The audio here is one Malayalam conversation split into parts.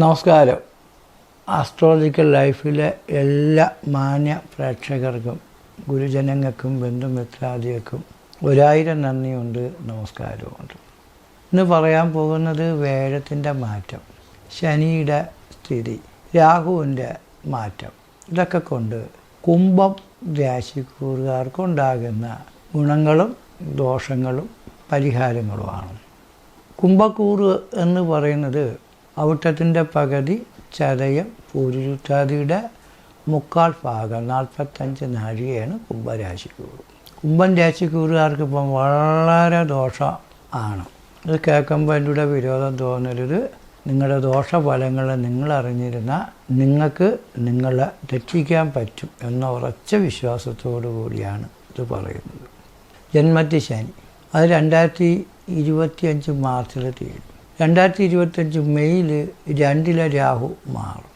നമസ്കാരം. ആസ്ട്രോളജിക്കൽ ലൈഫിലെ എല്ലാ മാന്യ പ്രേക്ഷകർക്കും ഗുരുജനങ്ങൾക്കും ബന്ധുമിത്രാദികൾക്കും ഒരായിരം നന്ദിയുണ്ട് നമസ്കാരമുണ്ട് ഇന്ന് പറയാൻ പോകുന്നത് വേഴത്തിന്റെ മാറ്റം ശനിയുടെ സ്ഥിതി രാഹുവിന്റെ മാറ്റം. ഇതൊക്കെ കൊണ്ട് കുംഭം രാശിക്കൂറുകാർക്കുണ്ടാകുന്ന ഗുണങ്ങളും ദോഷങ്ങളും പരിഹാരങ്ങളുമാണ്. കുംഭക്കൂറ് എന്ന് പറയുന്നത് അവിട്ടത്തിന്റെ പകുതി ചതയം പൂരുരുത്താതിയുടെ മുക്കാൽ ഭാഗം നാൽപ്പത്തഞ്ച് നാഴികയാണ് കുംഭരാശിക്കൂറ്. കുംഭൻ രാശിക്കൂറുകാർക്ക് ഇപ്പം വളരെ ദോഷം ആണ്. ഇത് കേൾക്കുമ്പോൾ എന്റെ കൂടെ വിരോധം തോന്നരുത്. നിങ്ങളുടെ ദോഷഫലങ്ങൾ നിങ്ങൾ അറിഞ്ഞിരുന്ന നിങ്ങൾക്ക് നിങ്ങളെ രക്ഷിക്കാൻ പറ്റും എന്ന ഉറച്ച വിശ്വാസത്തോടു കൂടിയാണ് ഇത് പറയുന്നത്. ജന്മത്തി ശനി അത് രണ്ടായിരത്തി ഇരുപത്തിയഞ്ച് മാർച്ചിൽ തീരും രണ്ടായിരത്തി ഇരുപത്തഞ്ച് മെയ്യിൽ രണ്ടിലെ രാഹു മാറും.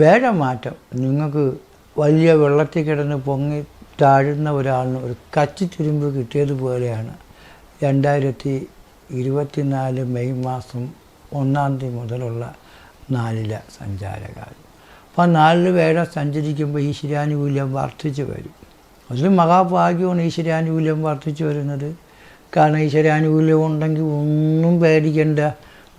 വേഴമാറ്റം നിങ്ങൾക്ക് വലിയ വെള്ളത്തിൽ കിടന്ന് പൊങ്ങി താഴുന്ന ഒരാളിന് ഒരു കച്ചി തുരുമ്പ് കിട്ടിയതുപോലെയാണ് രണ്ടായിരത്തി ഇരുപത്തിനാല് മെയ് മാസം ഒന്നാം തീയതി മുതലുള്ള നാലിലെ സഞ്ചാരകാലം. അപ്പോൾ നാലിൽ വേഴം സഞ്ചരിക്കുമ്പോൾ ഈശ്വരാനുകൂല്യം വർദ്ധിച്ചു വരും. അതിൽ മഹാഭാഗ്യമാണ് ഈശ്വരാനുകൂല്യം വർദ്ധിച്ചു വരുന്നത്. കാരണം ഈശ്വരാനുകൂല്യം ഉണ്ടെങ്കിൽ ഒന്നും പേടിക്കണ്ട.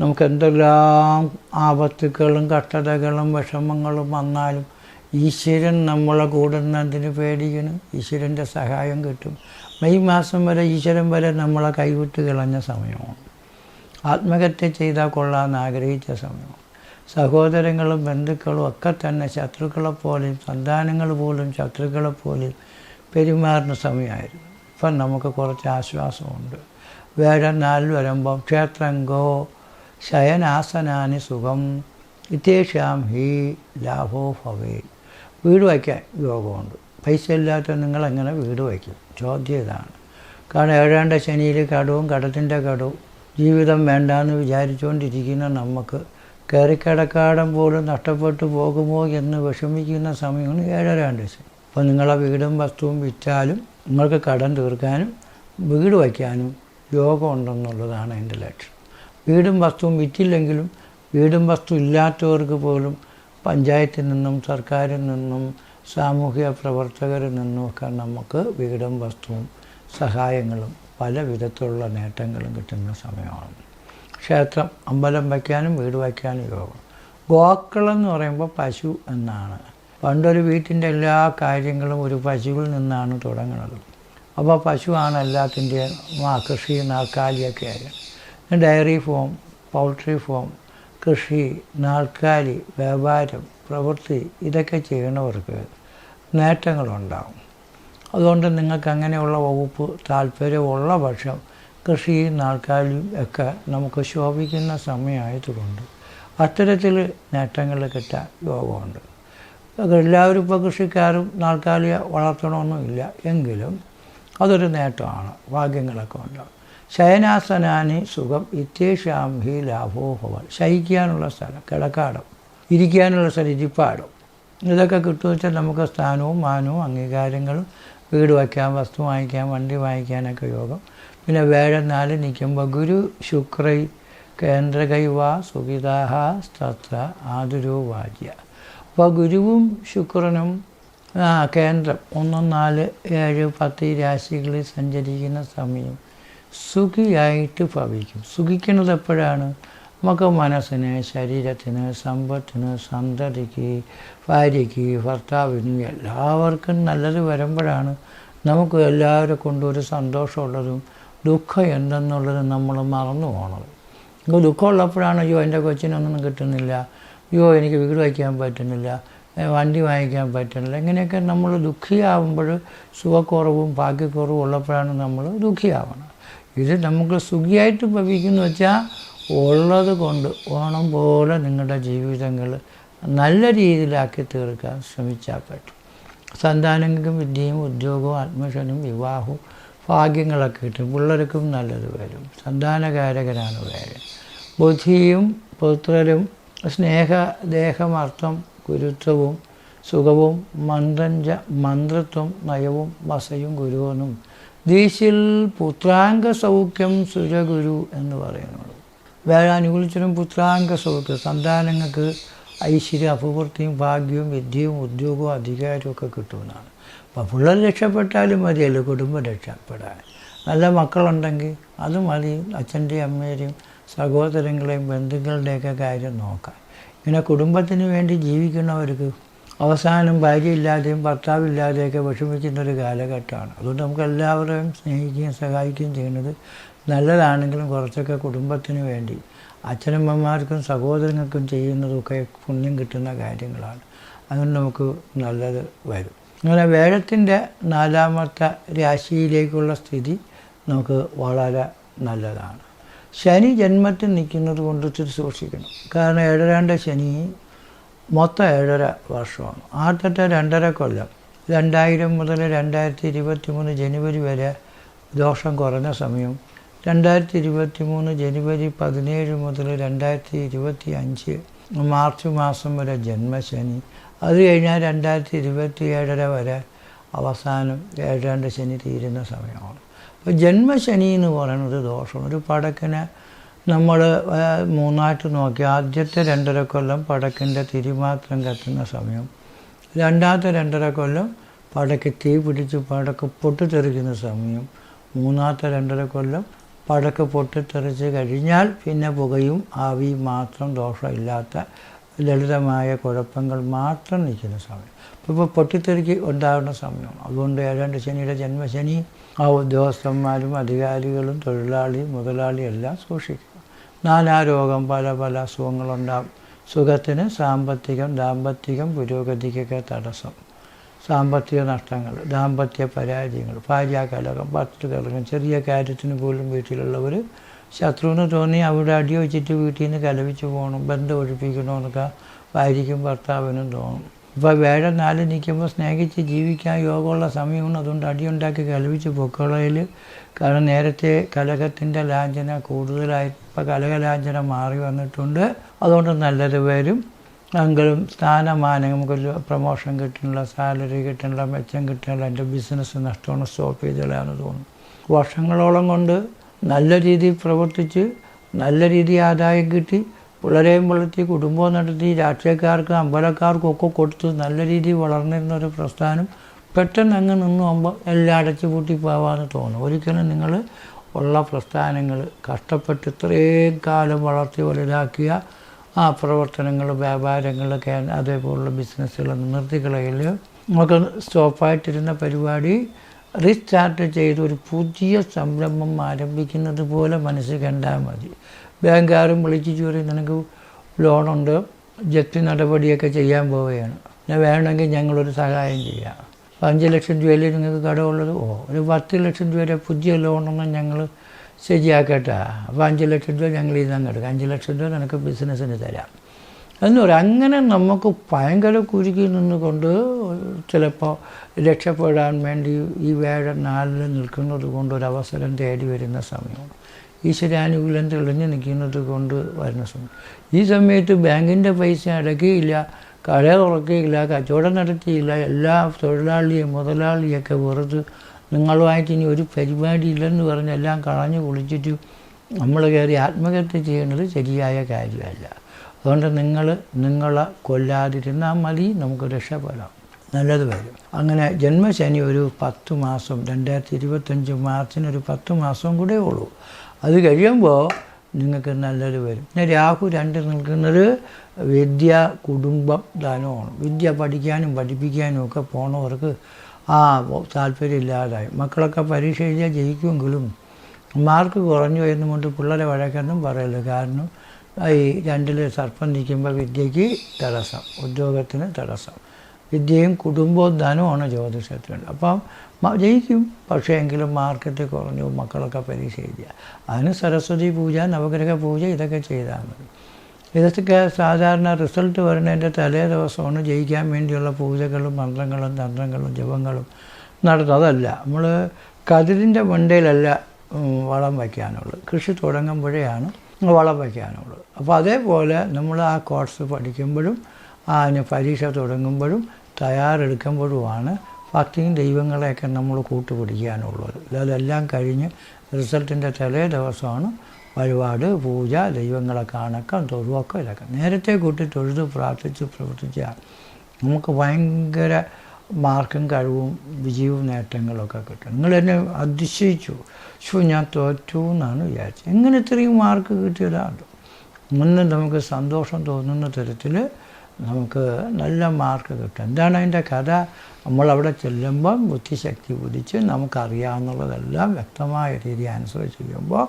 നമുക്ക് എന്തെല്ലാം ആപത്തുക്കളും കഷ്ടതകളും വിഷമങ്ങളും വന്നാലും ഈശ്വരൻ നമ്മളെ കൂടുന്നതിന് പേടിക്കണം ഈശ്വരന്റെ സഹായം കിട്ടും. മെയ് മാസം വരെ ഈശ്വരൻ വരെ നമ്മളെ കൈവിട്ട് കളഞ്ഞ സമയമാണ്. ആത്മഹത്യ ചെയ്താൽ കൊള്ളാമെന്ന് ആഗ്രഹിച്ച സമയമാണ്. സഹോദരങ്ങളും ബന്ധുക്കളും ഒക്കെ തന്നെ ശത്രുക്കളെ സന്താനങ്ങൾ പോലും ശത്രുക്കളെ പെരുമാറുന്ന സമയമായിരുന്നു. ഇപ്പം നമുക്ക് കുറച്ച് ആശ്വാസമുണ്ട്. വേറെ നാലിൽ വരുമ്പം ക്ഷേത്രങ്കോ ശയനാസനാനി സുഖം. ഇത്യേഷ്യാം ഹി ലാഭോ ഭവേ. വീട് വയ്ക്കാൻ യോഗമുണ്ട്. പൈസ ഇല്ലാത്ത നിങ്ങളെങ്ങനെ വീട് വയ്ക്കും? ചോദ്യം ഇതാണ്. കാരണം ഏഴാണ്ട ശനിയിൽ കടവും കടത്തിന്റെ കടവും ജീവിതം വേണ്ടാന്ന് വിചാരിച്ചുകൊണ്ടിരിക്കുന്ന നമുക്ക് കയറിക്കിടക്കാടം പോലും നഷ്ടപ്പെട്ടു പോകുമോ എന്ന് വിഷമിക്കുന്ന സമയമാണ് ഏഴരാണ്ട് ശനി. അപ്പോൾ നിങ്ങളെ വീടും വസ്തുവും വിറ്റാലും നിങ്ങൾക്ക് കടം തീർക്കാനും വീട് വയ്ക്കാനും യോഗം ഉണ്ടെന്നുള്ളതാണ് എന്റെ ലക്ഷ്യം. വീടും വസ്തുവും വിറ്റില്ലെങ്കിലും വീടും വസ്തു ഇല്ലാത്തവർക്ക് പോലും പഞ്ചായത്തിൽ നിന്നും സർക്കാരിൽ നിന്നും സാമൂഹിക പ്രവർത്തകരിൽ നിന്നുമൊക്കെ നമുക്ക് വീടും വസ്തുവും സഹായങ്ങളും പല വിധത്തിലുള്ള നേട്ടങ്ങളും കിട്ടുന്ന സമയമാണ്. ക്ഷേത്രം അമ്പലം വയ്ക്കാനും വീട് വയ്ക്കാനും യോഗം. ഗോക്കളെന്ന് പറയുമ്പോൾ പശു എന്നാണ്. പണ്ടൊരു വീട്ടിന്റെ എല്ലാ കാര്യങ്ങളും ഒരു പശുവിൽ നിന്നാണ് തുടങ്ങുന്നത്. അപ്പോൾ പശുവാണ് എല്ലാത്തിന്റെയും ആ കൃഷി നാക്കാലിയൊക്കെ ആയിരുന്നു ഡയറി ഫോം പൗൾട്രി ഫോം കൃഷി നാൽക്കാലി വ്യാപാരം പ്രവൃത്തി ഇതൊക്കെ ചെയ്യണവർക്ക് നേട്ടങ്ങളുണ്ടാകും അതുകൊണ്ട് നിങ്ങൾക്ക് അങ്ങനെയുള്ള വകുപ്പ് താല്പര്യമുള്ള പക്ഷം കൃഷിയും നാൽക്കാലിയും ഒക്കെ നമുക്ക് ശോഭിക്കുന്ന സമയമായതുകൊണ്ട് അത്തരത്തിൽ നേട്ടങ്ങൾ കിട്ടാൻ യോഗമുണ്ട് എല്ലാവരും ഇപ്പോൾ കൃഷിക്കാരും നാൽക്കാലിയെ വളർത്തണമെന്നില്ല എങ്കിലും അതൊരു നേട്ടമാണ് ഭാഗ്യങ്ങളൊക്കെ ഉണ്ടാവും. ശയനാസനാനി സുഖം ഇത്യേഷാം ഹി ലാഭോഭവൻ ശയിക്കാനുള്ള സ്ഥലം കിടക്കാടം ഇരിക്കാനുള്ള സ്ഥലം ഇരിപ്പാടം. ഇതൊക്കെ കിട്ടുമെന്ന് വെച്ചാൽ നമുക്ക് സ്ഥാനവും മാനവും അംഗീകാരങ്ങളും വീട് വയ്ക്കാൻ വസ്തു വാങ്ങിക്കാൻ വണ്ടി വാങ്ങിക്കാനൊക്കെ യോഗം. പിന്നെ വേഴം നാല് നിൽക്കുമ്പോൾ ഗുരു ശുക്രൈ കേന്ദ്രകൈവ സുഖിതാഹ സ്തത്ര ആതുരോ വാജ്യ അപ്പോൾ ഗുരുവും ശുക്രനും കേന്ദ്രം ഒന്നും നാല് ഏഴ് പത്ത് രാശികളിൽ സഞ്ചരിക്കുന്ന സമയം സുഖിയായിട്ട് ഭവിക്കും. സുഖിക്കുന്നത് എപ്പോഴാണ്? നമുക്ക് മനസ്സിന് ശരീരത്തിന് സമ്പത്തിന് സന്തതിക്ക് ഭാര്യയ്ക്ക് ഭർത്താവിന് എല്ലാവർക്കും നല്ലത് വരുമ്പോഴാണ് നമുക്ക് എല്ലാവരെ കൊണ്ടൊരു സന്തോഷമുള്ളതും ദുഃഖം എന്തെന്നുള്ളത് നമ്മൾ മറന്നു പോകണത് നമുക്ക് ദുഃഖമുള്ളപ്പോഴാണ് അയ്യോ എന്റെ കൊച്ചിനൊന്നും കിട്ടുന്നില്ല. അയ്യോ എനിക്ക് വീട് വയ്ക്കാൻ പറ്റുന്നില്ല. വണ്ടി വാങ്ങിക്കാൻ പറ്റുന്നില്ല. ഇങ്ങനെയൊക്കെ നമ്മൾ ദുഃഖിയാവുമ്പോൾ സുഖക്കുറവും ഭാഗ്യക്കുറവും ഉള്ളപ്പോഴാണ് നമ്മൾ ദുഃഖിയാവണം ഇത് നമുക്ക് സുഖിയായിട്ട് ഭവിക്കുന്നു വെച്ചാൽ ഉള്ളത് കൊണ്ട് ഓണം പോലെ നിങ്ങളുടെ ജീവിതങ്ങൾ നല്ല രീതിയിലാക്കി തീർക്കാൻ ശ്രമിച്ചാൽ പറ്റും. സന്താനങ്ങൾക്കും വിദ്യയും ഉദ്യോഗവും അഡ്മിഷനും വിവാഹവും ഭാഗ്യങ്ങളൊക്കെ കിട്ടും. പിള്ളേർക്കും നല്ലത് വരും. സന്താനകാരകനാണ് വേറെ ബുദ്ധിയും പുത്രരും സ്നേഹ ദേഹമർത്ഥം ഗുരുത്വവും സുഖവും മന്ത്രഞ്ച മന്ത്രത്വം നയവും വസയും ഗുരുവെന്നും ദീശിൽ പുത്രാംഗ സൗഖ്യം സുരഗുരു എന്ന് പറയുന്നത് വേറെ അനുകൂലിച്ചിട്ടും പുത്രാംഗ സൗഖ്യം സന്താനങ്ങൾക്ക് ഐശ്വര്യം അഭിവൃദ്ധിയും ഭാഗ്യവും വിദ്യയും ഉദ്യോഗവും അധികാരവും ഒക്കെ കിട്ടുമെന്നാണ്. അപ്പോൾ പിള്ളേർ രക്ഷപ്പെട്ടാലും മതിയല്ലോ കുടുംബം രക്ഷപ്പെടാൻ. നല്ല മക്കളുണ്ടെങ്കിൽ അത് മതി അച്ഛന്റെയും അമ്മയുടെയും സഹോദരങ്ങളെയും ബന്ധുക്കളുടെയൊക്കെ കാര്യം നോക്കാം ഇങ്ങനെ കുടുംബത്തിന് വേണ്ടി ജീവിക്കുന്നവർക്ക് അവസാനം ഭാര്യയില്ലാതെയും ഭർത്താവില്ലാതെയൊക്കെ വിഷമിക്കുന്നൊരു കാലഘട്ടമാണ്. അതുകൊണ്ട് നമുക്ക് എല്ലാവരെയും സ്നേഹിക്കുകയും സഹായിക്കുകയും ചെയ്യുന്നത് നല്ലതാണെങ്കിലും കുറച്ചൊക്കെ കുടുംബത്തിന് വേണ്ടി അച്ഛനമ്മമാർക്കും സഹോദരങ്ങൾക്കും ചെയ്യുന്നതൊക്കെ പുണ്യം കിട്ടുന്ന കാര്യങ്ങളാണ്. അതുകൊണ്ട് നമുക്ക് നല്ലത് വരും. അങ്ങനെ വേഴത്തിന്റെ നാലാമത്തെ രാശിയിലേക്കുള്ള സ്ഥിതി നമുക്ക് വളരെ നല്ലതാണ്. ശനി ജന്മത്തിൽ നിൽക്കുന്നത് കൊണ്ട് സൂക്ഷിക്കണം. കാരണം ഏഴരാണ്ട് ശനി മൊത്തം ഏഴര വർഷമാണ്. ആദ്യത്തെ രണ്ടര കൊല്ലം രണ്ടായിരം മുതൽ രണ്ടായിരത്തി ഇരുപത്തി മൂന്ന് ജനുവരി വരെ ദോഷം കുറഞ്ഞ സമയം രണ്ടായിരത്തി ഇരുപത്തി മൂന്ന് ജനുവരി പതിനേഴ് മുതൽ രണ്ടായിരത്തി ഇരുപത്തി അഞ്ച് മാർച്ച് മാസം വരെ ജന്മശനി. അത് കഴിഞ്ഞാൽ രണ്ടായിരത്തി ഇരുപത്തി ഏഴര വരെ അവസാനം ഏഴാണ്ട് ശനി തീരുന്ന സമയമാണ്. അപ്പോൾ ജന്മശനി എന്ന് പറയുന്നത് ദോഷമാണ്. ഒരു പടക്കിനെ നമ്മൾ മൂന്നായിട്ട് നോക്കി. ആദ്യത്തെ രണ്ടര കൊല്ലം പടക്കിന്റെ തിരിമാത്രം കത്തുന്ന സമയം. രണ്ടാമത്തെ രണ്ടര കൊല്ലം പടക്ക് തീ പിടിച്ച് പടക്ക് പൊട്ടിത്തെറിക്കുന്ന സമയം. മൂന്നാമത്തെ രണ്ടര കൊല്ലം പടക്ക് പൊട്ടിത്തെറിച്ച് കഴിഞ്ഞാൽ പിന്നെ പുകയും ആവി മാത്രം ദോഷമില്ലാത്ത ലളിതമായ കുഴപ്പങ്ങൾ മാത്രം നിൽക്കുന്ന സമയം. ഇപ്പോൾ പൊട്ടിത്തെറിക്ക് ഉണ്ടാകുന്ന സമയമാണ് അതുകൊണ്ട് ഏതാണ്ട് ശനിയുടെ ജന്മശനി ആ ഉദ്യോഗസ്ഥന്മാരും അധികാരികളും തൊഴിലാളി മുതലാളി എല്ലാം സൂക്ഷിക്കുക നാനാരോഗം പല പല അസുഖങ്ങളുണ്ടാകും സുഖത്തിന് സാമ്പത്തികം ദാമ്പത്തികം പുരോഗതിക്കൊക്കെ തടസ്സം. സാമ്പത്തിക നഷ്ടങ്ങൾ ദാമ്പത്യ പരാജയങ്ങൾ ഭാര്യാകലകം ഭർത്തൃകലകം ചെറിയ കാര്യത്തിന് പോലും വീട്ടിലുള്ളവർ ശത്രുവിന് തോന്നി അവിടെ അടി വെച്ചിട്ട് വീട്ടിൽ നിന്ന് കലവിച്ച് പോകണം ബന്ധം ഒഴിപ്പിക്കണമെന്നൊക്കെ ഭാര്യയ്ക്കും ഭർത്താവിനും തോന്നും. ഇപ്പോൾ വേഴ നാല് നിൽക്കുമ്പോൾ സ്നേഹിച്ച് ജീവിക്കാൻ യോഗമുള്ള സമയമാണ് അതുകൊണ്ട് അടിയുണ്ടാക്കി കലവിച്ച് പൊക്കളയിൽ. കാരണം നേരത്തെ കലഹത്തിന്റെ ലാഞ്ചന കൂടുതലായി ഇപ്പോൾ കലകലാഞ്ചന മാറി വന്നിട്ടുണ്ട്. അതുകൊണ്ട് നല്ലത് വരും. എങ്കിലും സ്ഥാനമാനം നമുക്കൊരു പ്രൊമോഷൻ കിട്ടണില്ല സാലറി കിട്ടണില്ല മെച്ചം കിട്ടണില്ല എന്റെ ബിസിനസ് നഷ്ടമാണ് സ്റ്റോപ്പ് ചെയ്തിടാന്ന് തോന്നുന്നു. വർഷങ്ങളോളം കൊണ്ട് നല്ല രീതിയിൽ പ്രവർത്തിച്ച് നല്ല രീതിയിൽ ആദായം കിട്ടി. പിള്ളേരെയും വളർത്തി കുടുംബവും നടത്തി രാഷ്ട്രീയക്കാർക്കും അമ്പലക്കാർക്കും ഒക്കെ കൊടുത്ത് നല്ല രീതിയിൽ വളർന്നിരുന്ന ഒരു പ്രസ്ഥാനം പെട്ടെന്ന് അങ്ങ് നിന്നു പോകുമ്പോൾ എല്ലാം അടച്ചു പൂട്ടി പോവാമെന്ന് തോന്നും. ഒരിക്കലും നിങ്ങൾ ഉള്ള പ്രസ്ഥാനങ്ങൾ കഷ്ടപ്പെട്ട് ഇത്രയും കാലം വളർത്തി വലുതാക്കിയ ആ പ്രവർത്തനങ്ങൾ വ്യാപാരങ്ങൾ അതേപോലുള്ള ബിസിനസ്സുകൾ നിർത്തിക്കളയിൽ നമുക്ക് സ്റ്റോപ്പായിട്ടിരുന്ന പരിപാടി റീസ്റ്റാർട്ട് ചെയ്ത് ഒരു പുതിയ സംരംഭം ആരംഭിക്കുന്നത് പോലെ മനസ്സിൽ കണ്ടാൽ മതി. ബാങ്കുകാരും വിളിച്ച് ചോറി നിനക്ക് ലോണുണ്ട് ജപ്തി നടപടിയൊക്കെ ചെയ്യാൻ പോവുകയാണ്. പിന്നെ വേണമെങ്കിൽ ഞങ്ങളൊരു സഹായം ചെയ്യാം. അഞ്ച് ലക്ഷം രൂപയിൽ നിങ്ങൾക്ക് കടമുള്ളത്? ഓ ഒരു പത്ത് ലക്ഷം രൂപയുടെ പുതിയ ലോണൊന്നും ഞങ്ങൾ ശരിയാക്കട്ടെ. അപ്പോൾ അഞ്ച് ലക്ഷം രൂപ ഞങ്ങൾ ഇതങ്ങ് എടുക്കാം. അഞ്ച് ലക്ഷം രൂപ നിനക്ക് ബിസിനസ്സിന് തരാം. എന്ന് പറയും. അങ്ങനെ നമുക്ക് ഭയങ്കര കുരുക്കി നിന്നുകൊണ്ട് ചിലപ്പോൾ രക്ഷപ്പെടാൻ വേണ്ടി ഈ വേഴ നാലിൽ നിൽക്കുന്നത് കൊണ്ട് ഒരു അവസരം തേടി വരുന്ന സമയമാണ് ഈശ്വരാനുകൂലം തെളിഞ്ഞു നിൽക്കുന്നത് കൊണ്ട് വരുന്ന സമയം ഈ സമയത്ത് ബാങ്കിന്റെ പൈസ അടക്കുകയില്ല കട തുറക്കുകയില്ല കച്ചവടം നടത്തിയില്ല എല്ലാ തൊഴിലാളിയും മുതലാളിയൊക്കെ വെറുതെ നിങ്ങളുമായിട്ട് ഇനി ഒരു പരിപാടി ഇല്ലെന്ന് പറഞ്ഞ് എല്ലാം കളഞ്ഞു കുളിച്ചിട്ട് നമ്മൾ കയറി ആത്മഹത്യ ചെയ്യുന്നത് ശരിയായ കാര്യമല്ല. അതുകൊണ്ട് നിങ്ങൾ നിങ്ങളെ കൊല്ലാതിരുന്നാൽ മതി നമുക്ക് രക്ഷപ്പെടാം. നല്ലത് വരും. അങ്ങനെ ജന്മശനി ഒരു പത്ത് മാസം രണ്ടായിരത്തി ഇരുപത്തഞ്ച് മാർച്ചിന് ഒരു പത്ത് മാസം കൂടെ ഉള്ളൂ. അത് കഴിയുമ്പോൾ നിങ്ങൾക്ക് നല്ലത് വരും. പിന്നെ രാഹു രണ്ട് നിൽക്കുന്നത് വിദ്യ കുടുംബം ധനമാണ്. വിദ്യ പഠിക്കാനും പഠിപ്പിക്കാനും ഒക്കെ പോണവർക്ക് ആ താല്പര്യമില്ലാതായി. മക്കളൊക്കെ പരീക്ഷ എഴുതിയാൽ ജയിക്കുമെങ്കിലും മാർക്ക് കുറഞ്ഞു എന്നുകൊണ്ട് പിള്ളേരെ വഴക്കെന്നും പറയല്ല കാരണം ഈ രണ്ടിൽ സർപ്പം നിൽക്കുമ്പോൾ വിദ്യയ്ക്ക് തടസ്സം ഉദ്യോഗത്തിന് തടസ്സം. വിദ്യയും കുടുംബവും ധനവുമാണ് ജ്യോതിഷത്തിലുണ്ട്. അപ്പം ജയിക്കും. പക്ഷേ എങ്കിലും മാർക്കറ്റ് കുറഞ്ഞു മക്കളൊക്കെ പരീക്ഷ എഴുതിയ അതിന് സരസ്വതി പൂജ നവഗ്രഹ പൂജ ഇതൊക്കെ ചെയ്താൽ മതി. ഇതൊക്കെ സാധാരണ റിസൾട്ട് വരുന്നതിന്റെ തലേ ദിവസമാണ് ജയിക്കാൻ വേണ്ടിയുള്ള പൂജകളും മന്ത്രങ്ങളും തന്ത്രങ്ങളും ജപങ്ങളും നടത്തും അതല്ല നമ്മൾ കതിരിന്റെ മണ്ടയിലല്ല വളം വയ്ക്കാനുള്ളത്. കൃഷി തുടങ്ങുമ്പോഴേയാണ് വളം വയ്ക്കാനുള്ളത്. അപ്പോൾ അതേപോലെ നമ്മൾ ആ കോഴ്സ് പഠിക്കുമ്പോഴും അതിന് പരീക്ഷ തുടങ്ങുമ്പോഴും തയ്യാറെടുക്കുമ്പോഴുമാണ് ഭക്തിയും ദൈവങ്ങളെയൊക്കെ നമ്മൾ കൂട്ടുപിടിക്കാനുള്ളത്. അതെല്ലാം കഴിഞ്ഞ് റിസൾട്ടിന്റെ തലേ ദിവസമാണ് വഴിപാട് പൂജ ദൈവങ്ങളെ കാണക്കം തൊഴുവൊക്കെ ഇതൊക്കെ. നേരത്തെ കൂട്ടി തൊഴുത് പ്രാർത്ഥിച്ച് പ്രവർത്തിച്ചാൽ നമുക്ക് ഭയങ്കര മാർക്കും കഴിവും വിജയവും നേട്ടങ്ങളൊക്കെ കിട്ടും. നിങ്ങൾ എന്നെ അതിശയിച്ചു. ശോ ഞാൻ തോറ്റു എന്നാണ് വിചാരിച്ചത്. എങ്ങനെ ഇത്രയും മാർക്ക് കിട്ടിയതാണ് ഒന്ന് നമുക്ക് സന്തോഷം തോന്നുന്ന തരത്തിൽ നമുക്ക് നല്ല മാർക്ക് കിട്ടും. എന്താണ് അതിന്റെ കഥ? നമ്മളവിടെ ചെല്ലുമ്പം ബുദ്ധിശക്തി ഉദിച്ച് നമുക്കറിയാവുന്നുള്ളതെല്ലാം വ്യക്തമായ രീതി ആൻസർ ചെയ്യുമ്പോൾ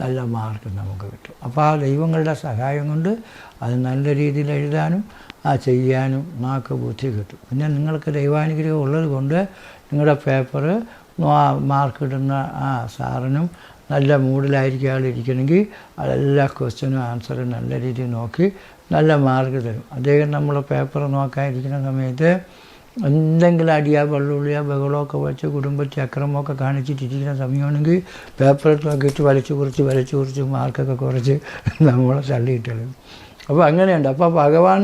നല്ല മാർക്ക് നമുക്ക് കിട്ടും. അപ്പോൾ ആ ദൈവങ്ങളുടെ സഹായം കൊണ്ട് അത് നല്ല രീതിയിൽ എഴുതാനും ആ ചെയ്യാനും നമുക്ക് ബുദ്ധി കിട്ടും. പിന്നെ നിങ്ങൾക്ക് ദൈവാനുഗ്രഹം ഉള്ളത് കൊണ്ട് നിങ്ങളുടെ പേപ്പർ മാർക്ക് ഇടുന്ന ആ സാറിനും നല്ല മൂഡിലായിരിക്കും ആൾ ഇരിക്കണമെങ്കിൽ അതെല്ലാ ക്വസ്റ്റ്യനും ആൻസറും നല്ല രീതിയിൽ നോക്കി നല്ല മാർക്ക് തരും. അദ്ദേഹം നമ്മൾ പേപ്പർ നോക്കാതിരിക്കുന്ന സമയത്ത് എന്തെങ്കിലും അടിയാ വെള്ളുള്ളിയാ ബഹളമൊക്കെ വെച്ച് കുടുംബത്തെ അക്രമമൊക്കെ കാണിച്ചിട്ടിരിക്കുന്ന സമയമാണെങ്കിൽ പേപ്പർ നോക്കിയിട്ട് വലിച്ചു കുറിച്ച് വലിച്ചു കുറിച്ച് മാർക്കൊക്കെ കുറച്ച് നമ്മളെ തള്ളിയിട്ടത് അപ്പോൾ അങ്ങനെയുണ്ട്. അപ്പോൾ ഭഗവാൻ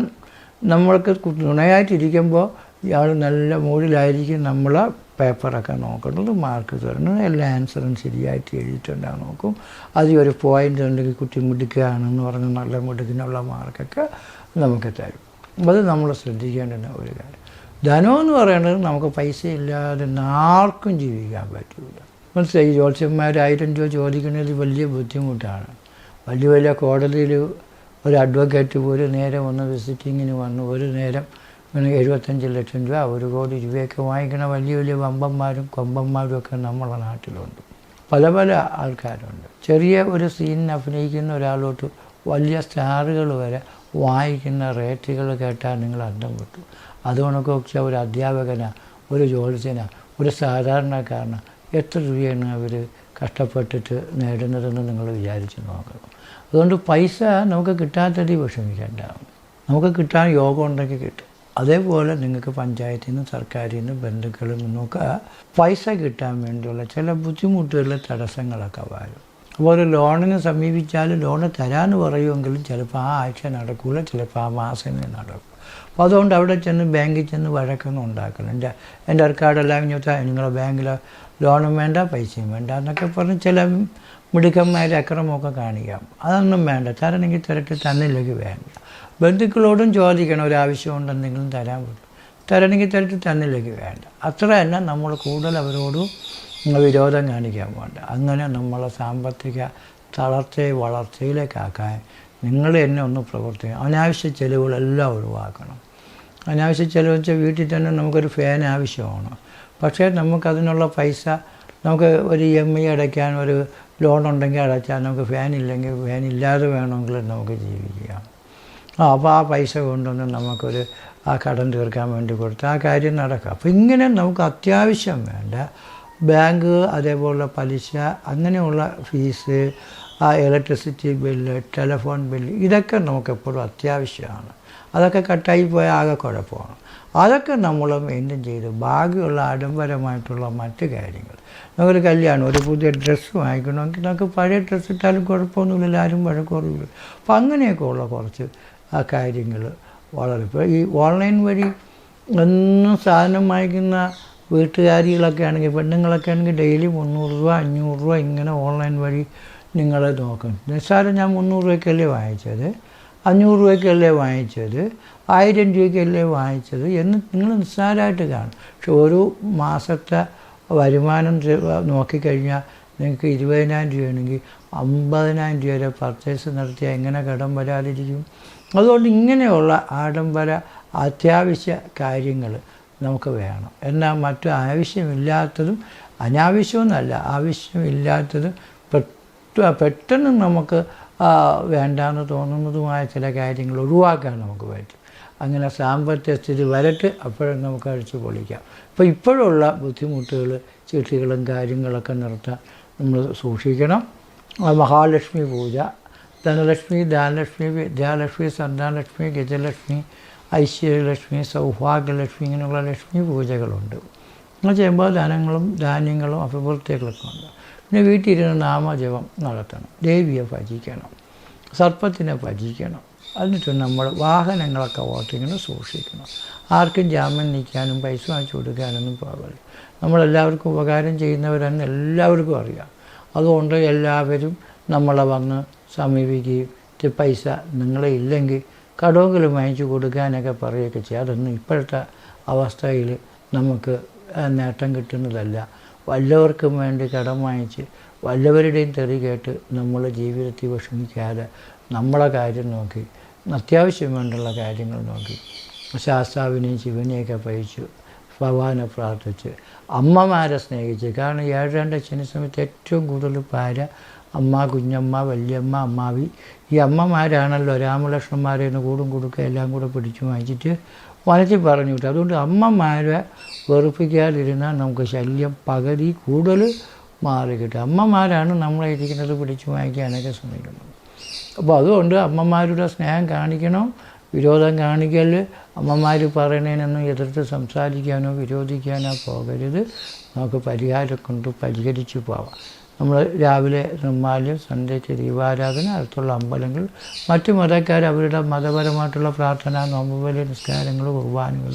നമ്മൾക്ക് തുണയായിട്ടിരിക്കുമ്പോൾ ഇയാൾ നല്ല മൂഡിലായിരിക്കും നമ്മൾ പേപ്പറൊക്കെ നോക്കുന്നത് മാർക്ക് തരുന്നു എല്ലാ ആൻസറും ശരിയായിട്ട് എഴുതിയിട്ടുണ്ടാകും നോക്കും. അതിൽ ഒരു പോയിന്റ് ഉണ്ടെങ്കിൽ കുട്ടി മിടുക്കുകയാണെന്ന് പറഞ്ഞ് നല്ല മിടുക്കിനുള്ള മാർക്കൊക്കെ നമുക്ക് തരും. അത് നമ്മൾ ശ്രദ്ധിക്കേണ്ട ഒരു കാര്യം. എന്ന് പറയുന്നത് നമുക്ക് പൈസ ഇല്ലാതെ ആർക്കും ജീവിക്കാൻ പറ്റില്ല മനസ്സിലായി? ജ്യോത്സ്യന്മാർ ആയിരം രൂപ ചോദിക്കുന്നത് വലിയ ബുദ്ധിമുട്ടാണ്. വലിയ വലിയ കോടതിയിൽ ഒരു അഡ്വക്കേറ്റ് ഒരു നേരം ഒന്ന് വിസിറ്റിങ്ങിന് വന്നു ഒരു നേരം എഴുപത്തഞ്ച് ലക്ഷം രൂപ ഒരു കോടി രൂപയൊക്കെ വാങ്ങിക്കുന്ന വലിയ വലിയ വമ്പന്മാരും കൊമ്പന്മാരും ഒക്കെ നമ്മുടെ നാട്ടിലുണ്ട്. പല പല ആൾക്കാരുണ്ട്. ചെറിയ ഒരു സീനിന് അഭിനയിക്കുന്ന ഒരാളോട്ട് വലിയ സ്റ്റാറുകൾ വരെ വായിക്കുന്ന റേറ്റുകൾ കേട്ടാൽ നിങ്ങൾ അന്തം വിട്ടു. അതുകൊണ്ടൊക്കെ വെച്ചാൽ ഒരു അധ്യാപകന ഒരു ജോലിസന ഒരു സാധാരണക്കാരന് എത്ര രൂപയാണ് അവർ കഷ്ടപ്പെട്ടിട്ട് നേടുന്നതെന്ന് നിങ്ങൾ വിചാരിച്ച് നോക്കണം. അതുകൊണ്ട് പൈസ നമുക്ക് കിട്ടാത്തതി വിഷമിക്കേണ്ട. നമുക്ക് കിട്ടാൻ യോഗം ഉണ്ടെങ്കിൽ കിട്ടും. അതേപോലെ നിങ്ങൾക്ക് പഞ്ചായത്തിൽ നിന്നും സർക്കാരിൽ നിന്നും ബന്ധുക്കളിൽ നിന്നൊക്കെ പൈസ കിട്ടാൻ വേണ്ടിയുള്ള ചില ബുദ്ധിമുട്ടുകൾ തടസ്സങ്ങളൊക്കെ വരും. അപ്പോൾ ഒരു ലോണിന് സമീപിച്ചാൽ ലോണ് തരാമെന്ന് പറയുമെങ്കിലും ചിലപ്പോൾ ആ ആഴ്ച നടക്കില്ല ചിലപ്പോൾ ആ മാസമേ നടക്കും. അപ്പോൾ അതുകൊണ്ട് അവിടെ ചെന്ന് ബാങ്കിൽ ചെന്ന് വഴക്കൊന്നും ഉണ്ടാക്കണം എന്റെ എന്റെ റെക്കാർഡെല്ലാം ഇങ്ങനത്തെ നിങ്ങളെ ബാങ്കിൽ ലോണും വേണ്ട പൈസയും വേണ്ട എന്നൊക്കെ പറഞ്ഞ് ചില മിടുക്കന്മാർ അക്രമമൊക്കെ കാണിക്കാം. അതൊന്നും വേണ്ട. തരണമെങ്കിൽ തിരട്ട് തന്നില്ലെങ്കിൽ വേണ്ട. ബന്ധുക്കളോടും ചോദിക്കണം ഒരാവശ്യം എന്തെങ്കിലും തരാൻ പറ്റും തരണമെങ്കിൽ തിരട്ട് തന്നില്ലെങ്കിൽ വേണ്ട. അത്രയല്ല നമ്മൾ കൂടുതൽ അവരോട് വിരോധം കാണിക്കാൻ വേണ്ട. അങ്ങനെ നമ്മളെ സാമ്പത്തിക തളർച്ചയെ വളർച്ചയിലേക്കാക്കാൻ നിങ്ങൾ എന്നെ ഒന്ന് പ്രവർത്തിക്കണം. അനാവശ്യ ചെലവുകളെല്ലാം ഒഴിവാക്കണം. അനാവശ്യ ചെലവ് വെച്ചാൽ വീട്ടിൽ തന്നെ നമുക്കൊരു ഫാൻ ആവശ്യമാണ്. പക്ഷേ നമുക്കതിനുള്ള പൈസ നമുക്ക് ഒരു ഇ എം ഐ അടയ്ക്കാൻ ഒരു ലോൺ ഉണ്ടെങ്കിൽ അടച്ചാൽ നമുക്ക് ഫാൻ ഇല്ലെങ്കിൽ ഫാൻ ഇല്ലാതെ വേണമെങ്കിൽ നമുക്ക് ജീവിക്കാം. അപ്പോൾ ആ പൈസ കൊണ്ടൊന്ന് നമുക്കൊരു ആ കടം തീർക്കാൻ വേണ്ടി കൊടുത്ത് ആ കാര്യം നടക്കുക അപ്പോൾ ഇങ്ങനെ നമുക്ക് അത്യാവശ്യം വേണ്ട. ബാങ്ക് അതേപോലെ പലിശ അങ്ങനെയുള്ള ഫീസ് ആ ഇലക്ട്രിസിറ്റി ബില്ല് ടെലിഫോൺ ബില്ല് ഇതൊക്കെ നമുക്ക് എപ്പോഴും അത്യാവശ്യമാണ്. അതൊക്കെ കട്ടായി പോയാൽ ആകെ കുഴപ്പമാണ്. അതൊക്കെ നമ്മൾ മെയിന്റെയിൻ ചെയ്ത് ബാക്കിയുള്ള ആഡംബരമായിട്ടുള്ള മറ്റ് കാര്യങ്ങൾ. നമുക്കൊരു കല്യാണം ഒരു പുതിയ ഡ്രസ്സ് വാങ്ങിക്കണമെങ്കിൽ നമുക്ക് പഴയ ഡ്രസ്സ് ഇട്ടാലും കുഴപ്പമൊന്നുമില്ല ആരും വഴക്കുറവില്ല അപ്പം അങ്ങനെയൊക്കെ ഉള്ള കുറച്ച് ആ കാര്യങ്ങൾ വളരെ ഇപ്പോൾ ഈ ഓൺലൈൻ വഴി എന്നും സാധനം വാങ്ങിക്കുന്ന വീട്ടുകാരികളൊക്കെ ആണെങ്കിൽ പെണ്ണുങ്ങളൊക്കെ ആണെങ്കിൽ ഡെയിലി മുന്നൂറ് രൂപ അഞ്ഞൂറ് രൂപ ഇങ്ങനെ ഓൺലൈൻ വഴി നിങ്ങളെ നോക്കും. നിസ്സാരം ഞാൻ മുന്നൂറ് രൂപയ്ക്കല്ലേ വാങ്ങിച്ചത്? അഞ്ഞൂറ് രൂപയ്ക്കല്ലേ വാങ്ങിച്ചത്? ആയിരം രൂപയ്ക്കല്ലേ വാങ്ങിച്ചത്? എന്ന് നിങ്ങൾ നിസ്സാരമായിട്ട് കാണും. പക്ഷെ ഒരു മാസത്തെ വരുമാനം നോക്കിക്കഴിഞ്ഞാൽ നിങ്ങൾക്ക് ഇരുപതിനായിരം രൂപയാണെങ്കിൽ അമ്പതിനായിരം രൂപ വരെ പർച്ചേസ് നടത്തിയാൽ എങ്ങനെ കടം വരാതിരിക്കും? അതുകൊണ്ട് ഇങ്ങനെയുള്ള ആഡംബര അത്യാവശ്യ കാര്യങ്ങൾ നമുക്ക് വേണം. എന്നാൽ മറ്റു ആവശ്യമില്ലാത്തതും അനാവശ്യമൊന്നുമല്ല ആവശ്യമില്ലാത്തതും പെട്ട പെട്ടെന്ന് നമുക്ക് വേണ്ടാന്ന് തോന്നുന്നതുമായ ചില കാര്യങ്ങൾ ഒഴിവാക്കാൻ നമുക്ക് പറ്റും. അങ്ങനെ സാമ്പത്തിക സ്ഥിതി വരട്ട് അപ്പോഴും നമുക്ക് അഴിച്ചു പൊളിക്കാം. അപ്പോൾ ഇപ്പോഴുള്ള ബുദ്ധിമുട്ടുകൾ ചീട്ടുകളും കാര്യങ്ങളൊക്കെ നിർത്താൻ നമ്മൾ സൂക്ഷിക്കണം. മഹാലക്ഷ്മി പൂജ ധനലക്ഷ്മി ധാനലക്ഷ്മി വിദ്യാലക്ഷ്മി സന്താനലക്ഷ്മി ഗജലക്ഷ്മി ഐശ്വര്യലക്ഷ്മി സൗഭാഗ്യലക്ഷ്മി ഇങ്ങനെയുള്ള ലക്ഷ്മി പൂജകളുണ്ട്. അങ്ങനെ ചെയ്യുമ്പോൾ ധനങ്ങളും ധാന്യങ്ങളും അഭിവൃദ്ധികളൊക്കെ ഉണ്ട് പിന്നെ വീട്ടിലിരുന്ന് നാമജപം നടത്തണം ദേവിയെ ഭജിക്കണം സർപ്പത്തിനെ ഭജിക്കണം എന്നിട്ട് നമ്മൾ വാഹനങ്ങളൊക്കെ ഓട്ടിങ്ങനെ സൂക്ഷിക്കണം. ആർക്കും ജാമ്യം നിൽക്കാനും പൈസ വാങ്ങിച്ചു കൊടുക്കാനൊന്നും പോകരുത്. നമ്മളെല്ലാവർക്കും ഉപകാരം ചെയ്യുന്നവരെന്ന് എല്ലാവർക്കും അറിയാം. അതുകൊണ്ട് എല്ലാവരും നമ്മളെ വന്ന് സമീപിക്കുകയും ഇത് പൈസ നിങ്ങളെ ഇല്ലെങ്കിൽ കടമെങ്കിലും വാങ്ങിച്ചു കൊടുക്കാനൊക്കെ പറയുകയൊക്കെ ചെയ്യും. അതൊന്നും ഇപ്പോഴത്തെ അവസ്ഥയിൽ നമുക്ക് നേട്ടം കിട്ടുന്നതല്ല. വല്ലവർക്കും വേണ്ടി കടം വാങ്ങിച്ച് വല്ലവരുടെയും തെറി കേട്ട് നമ്മൾ ജീവിതത്തിൽ വിഷമിക്കാതെ നമ്മളെ കാര്യം നോക്കി അത്യാവശ്യം വേണ്ടുള്ള കാര്യങ്ങൾ നോക്കി ശാസ്താവിനെയും ശിവനെയൊക്കെ പഴിച്ചു ഭഗവാനെ പ്രാർത്ഥിച്ച്. അമ്മമാരെ സ്നേഹിച്ച്. കാരണം ഏഴാണ്ട് അച്ഛനെ സമയത്ത് ഏറ്റവും കൂടുതൽ പാര അമ്മ കുഞ്ഞമ്മ വല്യമ്മ അമ്മാവി. ഈ അമ്മമാരാണല്ലോ രാമലക്ഷ്മണന്മാരെ കൂടും കൊടുക്കുക എല്ലാം കൂടെ പിടിച്ചു വാങ്ങിച്ചിട്ട് വനത്തിൽ പറഞ്ഞു വിട്ടു. അതുകൊണ്ട് അമ്മമാരെ വെറുപ്പിക്കാതിരുന്നാൽ നമുക്ക് ശല്യം പകുതി കൂടുതൽ മാറി കിട്ടും. അമ്മമാരാണ് നമ്മളെ ഇരിക്കുന്നത് പിടിച്ചു വാങ്ങിക്കാനൊക്കെ ശ്രമിക്കുന്നത്. അപ്പോൾ അതുകൊണ്ട് അമ്മമാരുടെ സ്നേഹം കാണിക്കണം. വിരോധം കാണിക്കൽ അമ്മമാർ പറയണേനൊന്നും എതിർത്ത് സംസാരിക്കാനോ വിരോധിക്കാനോ പോകരുത്. നമുക്ക് പരിഹാരം കൊണ്ട് പരിഹരിച്ച് പോവാം. നമ്മൾ രാവിലെ നിർമ്മാല്യം സന്ധ്യയ്ക്ക് ദീപാരാധന അടുത്തുള്ള അമ്പലങ്ങൾ മറ്റു മതക്കാർ അവരുടെ മതപരമായിട്ടുള്ള പ്രാർത്ഥന നോമ്പുപോലെ നിസ്കാരങ്ങൾ കുർബാനകൾ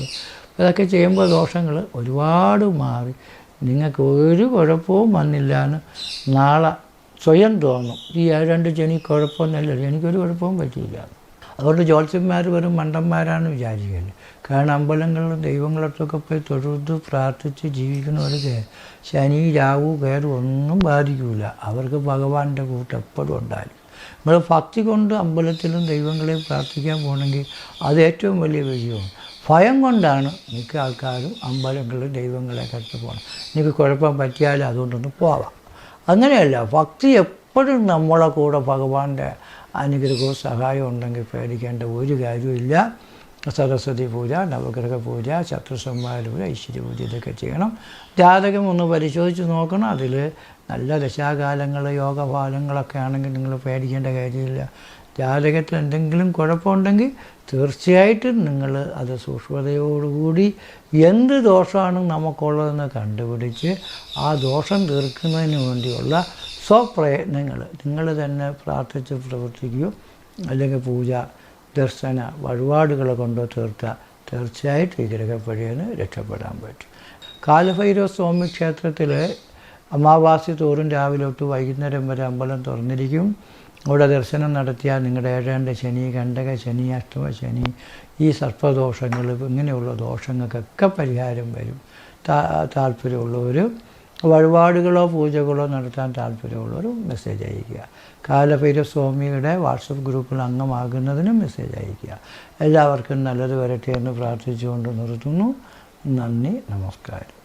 ഇതൊക്കെ ചെയ്യുമ്പോൾ ദോഷങ്ങൾ ഒരുപാട് മാറി. നിങ്ങൾക്ക് ഒരു കുഴപ്പവും വന്നില്ല എന്ന് നാളെ സ്വയം തോന്നും. ഈ രണ്ട് ജനി കുഴപ്പമൊന്നുമല്ല എനിക്കൊരു കുഴപ്പവും പറ്റിയില്ല. അതുകൊണ്ട് ജ്യോത്സ്യന്മാർ വെറും മണ്ടന്മാരാണ് വിചാരിക്കുന്നത് കാരണം അമ്പലങ്ങളിലും ദൈവങ്ങളടുത്തൊക്കെ പോയി തൊഴുത് പ്രാർത്ഥിച്ച് ജീവിക്കുന്നവർക്ക് ശനി രാവു കയറും ഒന്നും ബാധിക്കില്ല അവർക്ക് ഭഗവാന്റെ കൂട്ട് എപ്പോഴും ഉണ്ടായാലും നമ്മൾ ഭക്തി കൊണ്ട് അമ്പലത്തിലും ദൈവങ്ങളെ പ്രാർത്ഥിക്കാൻ പോകണമെങ്കിൽ അത് ഏറ്റവും വലിയ വിജയമാണ്. ഭയം കൊണ്ടാണ് മിക്ക ആൾക്കാരും അമ്പലങ്ങളിൽ ദൈവങ്ങളെ കണ്ടു പോകണം. എനിക്ക് കുഴപ്പം പറ്റിയാലും അതുകൊണ്ടൊന്ന് പോവാം. അങ്ങനെയല്ല ഭക്തി എപ്പോഴും നമ്മളെ കൂടെ ഭഗവാന്റെ അനുഗ്രഹവും സഹായവും ഉണ്ടെങ്കിൽ പേടിക്കേണ്ട ഒരു കാര്യമില്ല സരസ്വതി പൂജ നവഗ്രഹ പൂജ ശത്രുസംഹാര പൂജ ഐശ്വര്യ പൂജ ഇതൊക്കെ ചെയ്യണം. ജാതകം ഒന്ന് പരിശോധിച്ച് നോക്കണം. അതിൽ നല്ല ദശാകാലങ്ങൾ യോഗഫലങ്ങളൊക്കെ ആണെങ്കിൽ നിങ്ങൾ പേടിക്കേണ്ട കാര്യമില്ല. ജാതകത്തിൽ എന്തെങ്കിലും കുഴപ്പമുണ്ടെങ്കിൽ തീർച്ചയായിട്ടും നിങ്ങൾ അത് സൂക്ഷ്മതയോടുകൂടി എന്ത് ദോഷമാണ് നമുക്കുള്ളതെന്ന് കണ്ടുപിടിച്ച് ആ ദോഷം തീർക്കുന്നതിന് വേണ്ടിയുള്ള സ്വപ്രയത്നങ്ങൾ. നിങ്ങൾ തന്നെ പ്രാർത്ഥിച്ച് പ്രവർത്തിക്കുക അല്ലെങ്കിൽ പൂജ ദർശന വഴിപാടുകൾ കൊണ്ടോ തീർക്കുക. തീർച്ചയായിട്ടും ഈ ഗ്രഹപ്പഴിയെന്ന് രക്ഷപ്പെടാൻ പറ്റും. കാലഭൈരവ സ്വാമി ക്ഷേത്രത്തിൽ അമാവാസി തോറും രാവിലെ തൊട്ട് വൈകുന്നേരം വരെ അമ്പലം തുറന്നിരിക്കും. അവിടെ ദർശനം നടത്തിയാൽ നിങ്ങളുടെ ഏഴാണ്ട് ശനി കണ്ടക ശനി അഷ്ടമ ശനി ഈ സർപ്പദോഷങ്ങൾ ഇങ്ങനെയുള്ള ദോഷങ്ങൾക്കൊക്കെ പരിഹാരം വരും. താ താല്പര്യമുള്ളവർ വഴിപാടുകളോ പൂജകളോ നടത്താൻ താല്പര്യമുള്ളവർ മെസ്സേജ് അയയ്ക്കുക. കാലഭൈരവ സ്വാമിയുടെ വാട്സപ്പ് ഗ്രൂപ്പിൽ അംഗമാകുന്നതിനും മെസ്സേജ് അയയ്ക്കുക. എല്ലാവർക്കും നല്ലത് വരട്ടെ എന്ന് പ്രാർത്ഥിച്ചുകൊണ്ട് നിർത്തുന്നു. നന്ദി നമസ്കാരം.